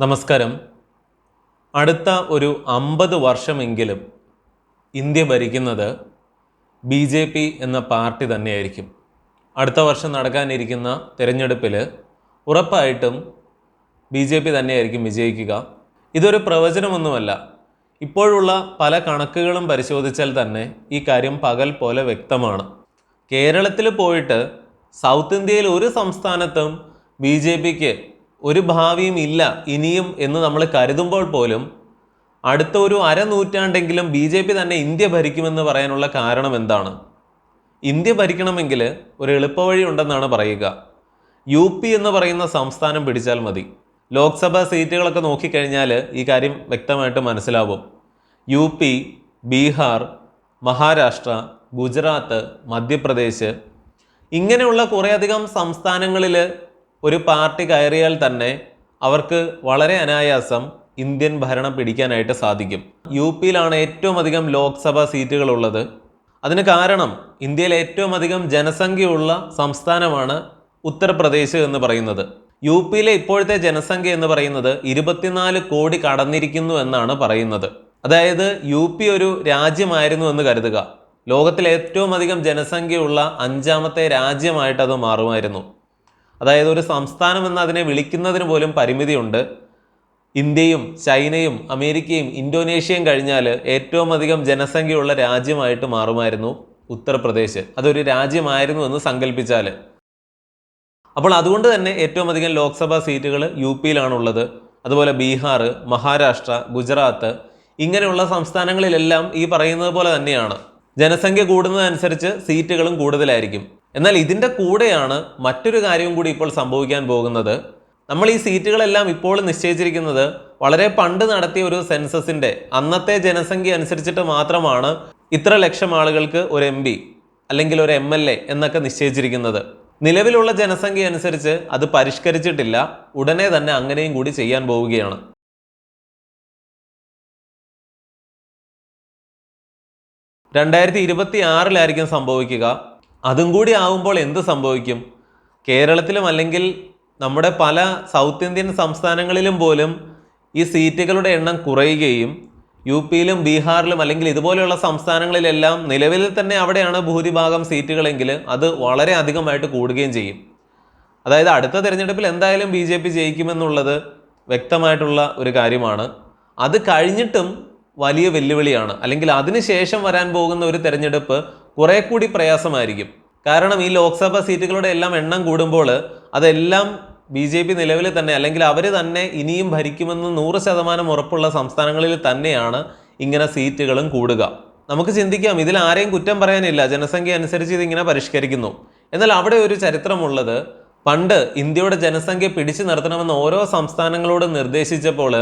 നമസ്കാരം. അടുത്ത ഒരു അമ്പത് വർഷമെങ്കിലും ഇന്ത്യ ഭരിക്കുന്നത് ബി ജെ പി എന്ന പാർട്ടി തന്നെയായിരിക്കും. അടുത്ത വർഷം നടക്കാനിരിക്കുന്ന തിരഞ്ഞെടുപ്പിൽ ഉറപ്പായിട്ടും ബി ജെ പി തന്നെയായിരിക്കും വിജയിക്കുക. ഇതൊരു പ്രവചനമൊന്നുമല്ല. ഇപ്പോഴുള്ള പല കണക്കുകളും പരിശോധിച്ചാൽ തന്നെ ഈ കാര്യം പകൽ പോലെ വ്യക്തമാണ്. കേരളത്തിൽ പോയിട്ട് സൗത്ത് ഇന്ത്യയിൽ ഒരു സംസ്ഥാനത്തും ബി ജെ പിക്ക് ഒരു ഭാവിയും ഇല്ല ഇനിയും എന്ന് നമ്മൾ കരുതുമ്പോൾ പോലും അടുത്ത ഒരു അരനൂറ്റാണ്ടെങ്കിലും ബി ജെ പി തന്നെ ഇന്ത്യ ഭരിക്കുമെന്ന് പറയാനുള്ള കാരണം എന്താണ്? ഇന്ത്യ ഭരിക്കണമെങ്കിൽ ഒരു എളുപ്പവഴി ഉണ്ടെന്നാണ് പറയുക. യു പി എന്ന് പറയുന്ന സംസ്ഥാനം പിടിച്ചാൽ മതി. ലോക്സഭാ സീറ്റുകളൊക്കെ നോക്കിക്കഴിഞ്ഞാൽ ഈ കാര്യം വ്യക്തമായിട്ട് മനസ്സിലാവും. യു പി ബീഹാർ മഹാരാഷ്ട്ര ഗുജറാത്ത് മധ്യപ്രദേശ് ഇങ്ങനെയുള്ള കുറേയധികം സംസ്ഥാനങ്ങളിൽ ഒരു പാർട്ടി കയറിയാൽ തന്നെ അവർക്ക് വളരെ അനായാസം ഇന്ത്യൻ ഭരണം പിടിക്കാനായിട്ട് സാധിക്കും. യു പിയിലാണ് ഏറ്റവും അധികം ലോക്സഭാ സീറ്റുകളുള്ളത്. അതിന് കാരണം ഇന്ത്യയിൽ ഏറ്റവും അധികം ജനസംഖ്യയുള്ള സംസ്ഥാനമാണ് ഉത്തർപ്രദേശ് എന്ന് പറയുന്നത്. യു പിയിലെ ഇപ്പോഴത്തെ ജനസംഖ്യ എന്ന് പറയുന്നത് ഇരുപത്തിനാല് കോടി കടന്നിരിക്കുന്നു എന്നാണ് പറയുന്നത്. അതായത് യു പി ഒരു രാജ്യമായിരുന്നു എന്ന് കരുതുക. ലോകത്തിലെ ഏറ്റവും അധികം ജനസംഖ്യയുള്ള അഞ്ചാമത്തെ രാജ്യമായിട്ട് അത് മാറുമായിരുന്നു. അതായത് ഒരു സംസ്ഥാനം എന്ന് അതിനെ വിളിക്കുന്നതിന് പോലും പരിമിതിയുണ്ട്. ഇന്ത്യയും ചൈനയും അമേരിക്കയും ഇന്തോനേഷ്യയും കഴിഞ്ഞാൽ ഏറ്റവും അധികം ജനസംഖ്യയുള്ള രാജ്യമായിട്ട് മാറുമായിരുന്നു ഉത്തർപ്രദേശ്. അതൊരു രാജ്യമായിരുന്നു എന്ന് സങ്കല്പിച്ചാൽ അപ്പോൾ അതുകൊണ്ട് തന്നെ ഏറ്റവും അധികം ലോക്സഭാ സീറ്റുകൾ യു പിയിലാണുള്ളത്. അതുപോലെ ബീഹാർ മഹാരാഷ്ട്ര ഗുജറാത്ത് ഇങ്ങനെയുള്ള സംസ്ഥാനങ്ങളിലെല്ലാം ഈ പറയുന്നത് പോലെ തന്നെയാണ്. ജനസംഖ്യ കൂടുന്നതനുസരിച്ച് സീറ്റുകളും കൂടുതലായിരിക്കും. എന്നാൽ ഇതിന്റെ കൂടെയാണ് മറ്റൊരു കാര്യവും കൂടി ഇപ്പോൾ സംഭവിക്കാൻ പോകുന്നത്. നമ്മൾ ഈ സീറ്റുകളെല്ലാം ഇപ്പോൾ നിശ്ചയിച്ചിരിക്കുന്നത് വളരെ പണ്ട് നടത്തിയ ഒരു സെൻസസിന്റെ അന്നത്തെ ജനസംഖ്യ അനുസരിച്ചിട്ട് മാത്രമാണ് ഇത്ര ലക്ഷം ആളുകൾക്ക് ഒരു എം അല്ലെങ്കിൽ ഒരു എ എന്നൊക്കെ നിശ്ചയിച്ചിരിക്കുന്നത്. നിലവിലുള്ള ജനസംഖ്യ അനുസരിച്ച് അത് പരിഷ്കരിച്ചിട്ടില്ല. ഉടനെ തന്നെ അങ്ങനെയും കൂടി ചെയ്യാൻ പോവുകയാണ്. രണ്ടായിരത്തി ഇരുപത്തി ആറിലായിരിക്കും സംഭവിക്കുക. അതും കൂടി ആവുമ്പോൾ എന്ത് സംഭവിക്കും? കേരളത്തിലും അല്ലെങ്കിൽ നമ്മുടെ പല സൗത്ത് ഇന്ത്യൻ സംസ്ഥാനങ്ങളിലും പോലും ഈ സീറ്റുകളുടെ എണ്ണം കുറയുകയും യു പിയിലും ബീഹാറിലും അല്ലെങ്കിൽ ഇതുപോലെയുള്ള സംസ്ഥാനങ്ങളിലെല്ലാം നിലവിൽ തന്നെ അവിടെയാണ് ഭൂരിഭാഗം സീറ്റുകളെങ്കിൽ അത് വളരെ അധികമായിട്ട് കൂടുകയും ചെയ്യും. അതായത് അടുത്ത തിരഞ്ഞെടുപ്പിൽ എന്തായാലും ബി ജെ പി ജയിക്കുമെന്നുള്ളത് വ്യക്തമായിട്ടുള്ള ഒരു കാര്യമാണ്. അത് കഴിഞ്ഞിട്ടും വലിയ വെല്ലുവിളിയാണ്. അല്ലെങ്കിൽ അതിനുശേഷം വരാൻ പോകുന്ന ഒരു തെരഞ്ഞെടുപ്പ് കുറെ കൂടി പ്രയാസമായിരിക്കും. കാരണം ഈ ലോക്സഭാ സീറ്റുകളുടെ എല്ലാം എണ്ണം കൂടുമ്പോൾ അതെല്ലാം ബി ജെ പി നിലവിൽ തന്നെ അല്ലെങ്കിൽ അവർ തന്നെ ഇനിയും ഭരിക്കുമെന്ന് നൂറ് ശതമാനം ഉറപ്പുള്ള സംസ്ഥാനങ്ങളിൽ തന്നെയാണ് ഇങ്ങനെ സീറ്റുകളും കൂടുക. നമുക്ക് ചിന്തിക്കാം ഇതിൽ ആരെയും കുറ്റം പറയാനില്ല. ജനസംഖ്യ അനുസരിച്ച് ഇതിങ്ങനെ പരിഷ്കരിക്കുന്നു. എന്നാൽ അവിടെ ഒരു ചരിത്രമുള്ളത് പണ്ട് ഇന്ത്യയുടെ ജനസംഖ്യ പിടിച്ചു നിർത്തണമെന്ന് ഓരോ സംസ്ഥാനങ്ങളോട് നിർദ്ദേശിച്ചപ്പോൾ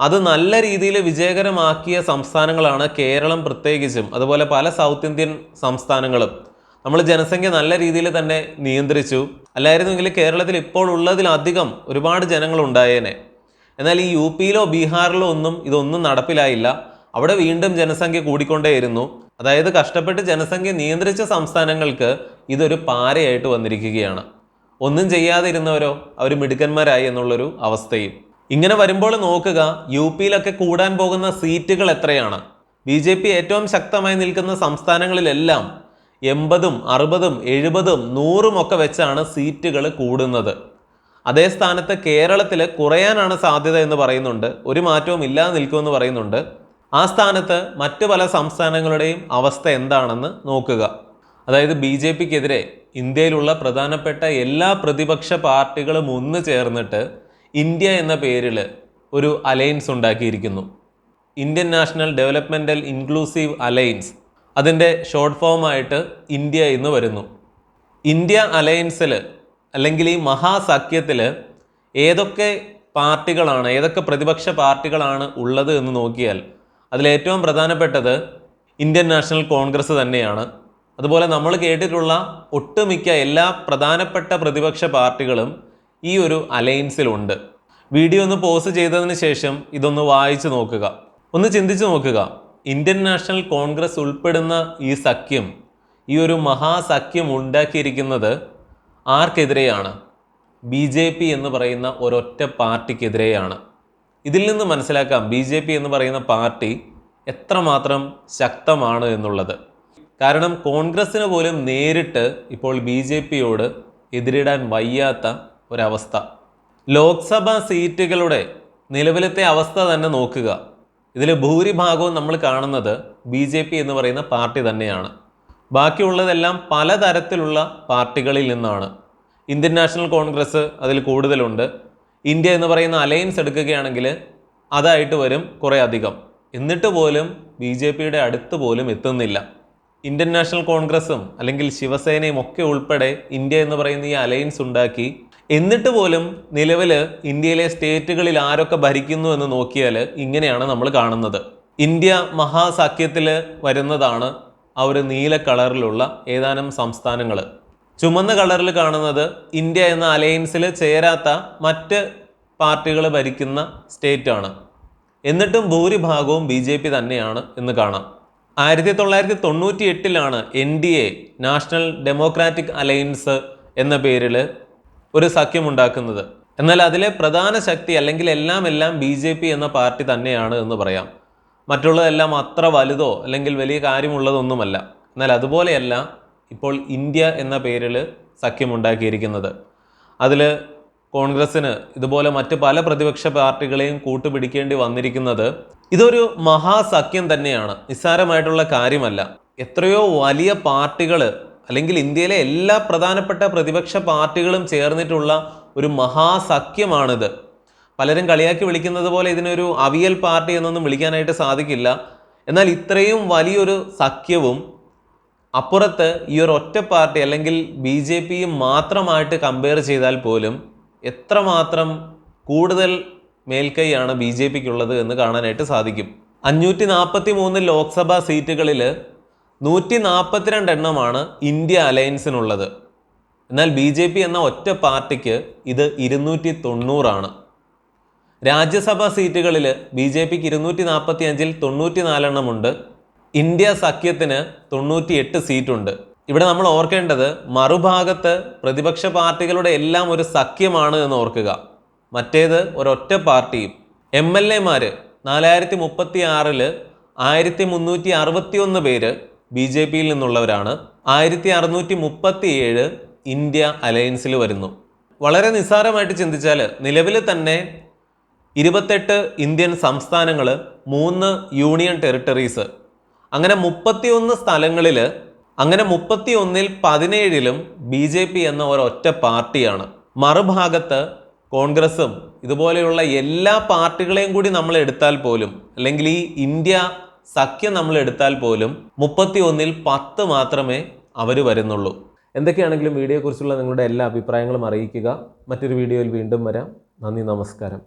അത് നല്ല രീതിയിൽ വിജയകരമാക്കിയ സംസ്ഥാനങ്ങളാണ് കേരളം പ്രത്യേകിച്ചും. അതുപോലെ പല സൗത്ത് ഇന്ത്യൻ സംസ്ഥാനങ്ങളും. നമ്മൾ ജനസംഖ്യ നല്ല രീതിയിൽ തന്നെ നിയന്ത്രിച്ചു. അല്ലായിരുന്നെങ്കിൽ കേരളത്തിൽ ഇപ്പോൾ ഉള്ളതിലധികം ഒരുപാട് ജനങ്ങൾ ഉണ്ടായേനെ. എന്നാൽ ഈ യു പിയിലോ ബീഹാറിലോ ഒന്നും ഇതൊന്നും നടപ്പിലായില്ല. അവിടെ വീണ്ടും ജനസംഖ്യ കൂടിക്കൊണ്ടേയിരുന്നു. അതായത് കഷ്ടപ്പെട്ട് ജനസംഖ്യ നിയന്ത്രിച്ച സംസ്ഥാനങ്ങൾക്ക് ഇതൊരു പാരയായിട്ട് വന്നിരിക്കുകയാണ്. ഒന്നും ചെയ്യാതിരുന്നവരോ? അവർ മിടുക്കന്മാരായി എന്നുള്ളൊരു അവസ്ഥയും. ഇങ്ങനെ വരുമ്പോൾ നോക്കുക യു പിയിലൊക്കെ കൂടാൻ പോകുന്ന സീറ്റുകൾ എത്രയാണ്? ബി ജെ പി ഏറ്റവും ശക്തമായി നിൽക്കുന്ന സംസ്ഥാനങ്ങളിലെല്ലാം എൺപതും അറുപതും എഴുപതും നൂറും ഒക്കെ വെച്ചാണ് സീറ്റുകൾ കൂടുന്നത്. അതേ സ്ഥാനത്ത് കേരളത്തിൽ കുറയാനാണ് സാധ്യത എന്ന് പറയുന്നുണ്ട്. ഒരു മാറ്റവും ഇല്ലാതെ നിൽക്കുമെന്ന് പറയുന്നുണ്ട്. ആ സ്ഥാനത്ത് മറ്റു പല സംസ്ഥാനങ്ങളുടെയും അവസ്ഥ എന്താണെന്ന് നോക്കുക. അതായത് ബി ജെ പിക്കെതിരെ ഇന്ത്യയിലുള്ള പ്രധാനപ്പെട്ട എല്ലാ പ്രതിപക്ഷ പാർട്ടികളും ഒന്ന് ചേർന്നിട്ട് ഇന്ത്യ എന്ന പേരിൽ ഒരു alliance ഉണ്ടാക്കിയിരിക്കുന്നു. Indian national developmental inclusive alliance അതിന്റെ ഷോർട്ട് ഫോമായിട്ട് ഇന്ത്യ എന്ന് വരുന്നു. ഇന്ത്യ അലയൻസിൽ അല്ലെങ്കിൽ ഈ മഹാസഖ്യത്തിൽ ഏതൊക്കെ പാർട്ടികളാണ് ഏതൊക്കെ പ്രതിപക്ഷ പാർട്ടികളാണ് ഉള്ളത് എന്ന് നോക്കിയാൽ അതിലേറ്റവും പ്രധാനപ്പെട്ടത് ഇന്ത്യൻ നാഷണൽ കോൺഗ്രസ് തന്നെയാണ്. അതുപോലെ നമ്മൾ കേട്ടിട്ടുള്ള ഒട്ടുമിക്ക എല്ലാ പ്രധാനപ്പെട്ട പ്രതിപക്ഷ പാർട്ടികളും ഈ ഒരു അലയൻസിലുണ്ട്. വീഡിയോ ഒന്ന് പോസ്റ്റ് ചെയ്തതിന് ശേഷം ഇതൊന്ന് വായിച്ചു നോക്കുക. ഒന്ന് ചിന്തിച്ചു നോക്കുക. ഇന്ത്യൻ നാഷണൽ കോൺഗ്രസ് ഉൾപ്പെടുന്ന ഈ സഖ്യം ഈ ഒരു മഹാസഖ്യം ഉണ്ടാക്കിയിരിക്കുന്നത് ആർക്കെതിരെയാണ്? ബി ജെ പി എന്ന് പറയുന്ന ഒരൊറ്റ പാർട്ടിക്കെതിരെയാണ്. ഇതിൽ നിന്ന് മനസ്സിലാക്കാം ബി ജെ പി എന്ന് പറയുന്ന പാർട്ടി എത്രമാത്രം ശക്തമാണ് എന്നുള്ളത്. കാരണം കോൺഗ്രസ്സിന് പോലും നേരിട്ട് ഇപ്പോൾ ബി ജെ പിയോട് എതിരിടാൻ വയ്യാത്ത ഒരവസ്ഥ. ലോക്സഭാ സീറ്റുകളുടെ നിലവിലത്തെ അവസ്ഥ തന്നെ നോക്കുക. ഇതിൽ ഭൂരിഭാഗവും നമ്മൾ കാണുന്നത് ബി ജെ പി എന്ന് പറയുന്ന പാർട്ടി തന്നെയാണ്. ബാക്കിയുള്ളതെല്ലാം പലതരത്തിലുള്ള പാർട്ടികളിൽ നിന്നാണ്. ഇന്ത്യൻ നാഷണൽ കോൺഗ്രസ് അതിൽ കൂടുതലുണ്ട്. ഇന്ത്യ എന്ന് പറയുന്ന അലയൻസ് എടുക്കുകയാണെങ്കിൽ അതായിട്ട് വരും കുറേ അധികം എന്നിട്ട് പോലും ബി ജെ പിയുടെ അടുത്ത് പോലും എത്തുന്നില്ല. ഇന്ത്യൻ നാഷണൽ കോൺഗ്രസും അല്ലെങ്കിൽ ശിവസേനയും ഒക്കെ ഉൾപ്പെടെ ഇന്ത്യ എന്ന് പറയുന്ന ഈ അലയൻസ് ഉണ്ടാക്കി എന്നിട്ട് പോലും നിലവിൽ ഇന്ത്യയിലെ സ്റ്റേറ്റുകളിൽ ആരൊക്കെ ഭരിക്കുന്നു എന്ന് നോക്കിയാൽ ഇങ്ങനെയാണ് നമ്മൾ കാണുന്നത്. ഇന്ത്യ മഹാസഖ്യത്തിൽ വരുന്നതാണ് ആ ഒരു നീല കളറിലുള്ള ഏതാനും സംസ്ഥാനങ്ങൾ ചുമന്ന കളറിൽ കാണുന്നത് ഇന്ത്യ എന്ന അലയൻസിൽ ചേരാത്ത മറ്റ് പാർട്ടികൾ ഭരിക്കുന്ന സ്റ്റേറ്റാണ്. എന്നിട്ടും ഭൂരിഭാഗവും ബി ജെ പി തന്നെയാണ് എന്ന് കാണാം. ആയിരത്തി തൊള്ളായിരത്തി തൊണ്ണൂറ്റി എട്ടിലാണ് N D A national democratic alliance എന്ന പേരിൽ ഒരു സഖ്യം ഉണ്ടാക്കുന്നത്. എന്നാൽ അതിലെ പ്രധാന ശക്തി അല്ലെങ്കിൽ എല്ലാം എല്ലാം ബി ജെ പി എന്ന പാർട്ടി തന്നെയാണ് എന്ന് പറയാം. മറ്റുള്ളതെല്ലാം അത്ര വലുതോ അല്ലെങ്കിൽ വലിയ കാര്യമുള്ളതൊന്നുമല്ല. എന്നാൽ അതുപോലെയല്ല ഇപ്പോൾ ഇന്ത്യ എന്ന പേരിൽ സഖ്യമുണ്ടാക്കിയിരിക്കുന്നത് അതിൽ കോൺഗ്രസ്സിന് ഇതുപോലെ മറ്റ് പല പ്രതിപക്ഷ പാർട്ടികളെയും കൂട്ടുപിടിക്കേണ്ടി വന്നിരിക്കുന്നത് ഇതൊരു മഹാസഖ്യം തന്നെയാണ്. നിസ്സാരമായിട്ടുള്ള കാര്യമല്ല. എത്രയോ വലിയ പാർട്ടികൾ അല്ലെങ്കിൽ ഇന്ത്യയിലെ എല്ലാ പ്രധാനപ്പെട്ട പ്രതിപക്ഷ പാർട്ടികളും ചേർന്നിട്ടുള്ള ഒരു മഹാസഖ്യമാണിത്. പലരും കളിയാക്കി വിളിക്കുന്നത് പോലെ ഇതിനൊരു അവിയൽ പാർട്ടി എന്നൊന്നും വിളിക്കാനായിട്ട് സാധിക്കില്ല. എന്നാൽ ഇത്രയും വലിയൊരു സഖ്യവും അപ്പുറത്ത് ഈ ഒരു ഒറ്റ പാർട്ടി അല്ലെങ്കിൽ ബി ജെ പിയും മാത്രമായിട്ട് കമ്പയർ ചെയ്താൽ പോലും എത്രമാത്രം കൂടുതൽ മേൽക്കൈയാണ് ബി ജെ പിക്കുള്ളത് എന്ന് കാണാനായിട്ട് സാധിക്കും. അഞ്ഞൂറ്റി നാൽപ്പത്തി മൂന്ന് ലോക്സഭാ സീറ്റുകളിൽ നൂറ്റി നാൽപ്പത്തിരണ്ട് എണ്ണമാണ് ഇന്ത്യ അലയൻസിനുള്ളത്. എന്നാൽ ബി ജെ പി എന്ന ഒറ്റ പാർട്ടിക്ക് ഇത് ഇരുന്നൂറ്റി തൊണ്ണൂറാണ് രാജ്യസഭാ സീറ്റുകളിൽ ബി ജെ പിക്ക് ഇരുന്നൂറ്റി നാൽപ്പത്തി അഞ്ചിൽ തൊണ്ണൂറ്റി നാലെണ്ണമുണ്ട് ഇന്ത്യ സഖ്യത്തിന് തൊണ്ണൂറ്റി എട്ട് സീറ്റുണ്ട്. ഇവിടെ നമ്മൾ ഓർക്കേണ്ടത് മറുഭാഗത്ത് പ്രതിപക്ഷ പാർട്ടികളുടെ എല്ലാം ഒരു സഖ്യമാണ് എന്ന് ഓർക്കുക. മറ്റേത് ഒരൊറ്റ പാർട്ടിയും. എം എൽ എമാർ നാലായിരത്തി മുപ്പത്തി ആറിൽ ആയിരത്തി മുന്നൂറ്റി അറുപത്തി ഒന്ന് പേര് ബി ജെ പിയിൽ നിന്നുള്ളവരാണ്. ആയിരത്തി അറുന്നൂറ്റി മുപ്പത്തി ഏഴ് ഇന്ത്യ അലയൻസിൽ വരുന്നു. വളരെ നിസ്സാരമായിട്ട് ചിന്തിച്ചാൽ നിലവിൽ തന്നെ ഇരുപത്തെട്ട് ഇന്ത്യൻ സംസ്ഥാനങ്ങൾ മൂന്ന് യൂണിയൻ ടെറിട്ടറീസ്. അങ്ങനെ മുപ്പത്തിയൊന്ന് സ്ഥലങ്ങളിൽ അങ്ങനെ മുപ്പത്തിയൊന്നിൽ പതിനേഴിലും ബി ജെ പി എന്ന ഒരൊറ്റ പാർട്ടിയാണ്. മറുഭാഗത്ത് കോൺഗ്രസും ഇതുപോലെയുള്ള എല്ലാ പാർട്ടികളെയും കൂടി നമ്മൾ എടുത്താൽ പോലും അല്ലെങ്കിൽ ഈ ഇന്ത്യ സഖ്യം നമ്മൾ എടുത്താൽ പോലും മുപ്പത്തി ഒന്നിൽ പത്ത് മാത്രമേ അവർ വരുന്നുള്ളൂ. എന്തൊക്കെയാണെങ്കിലും വീഡിയോയെക്കുറിച്ചുള്ള നിങ്ങളുടെ എല്ലാ അഭിപ്രായങ്ങളും അറിയിക്കുക. മറ്റൊരു വീഡിയോയിൽ വീണ്ടും വരാം. നന്ദി നമസ്കാരം.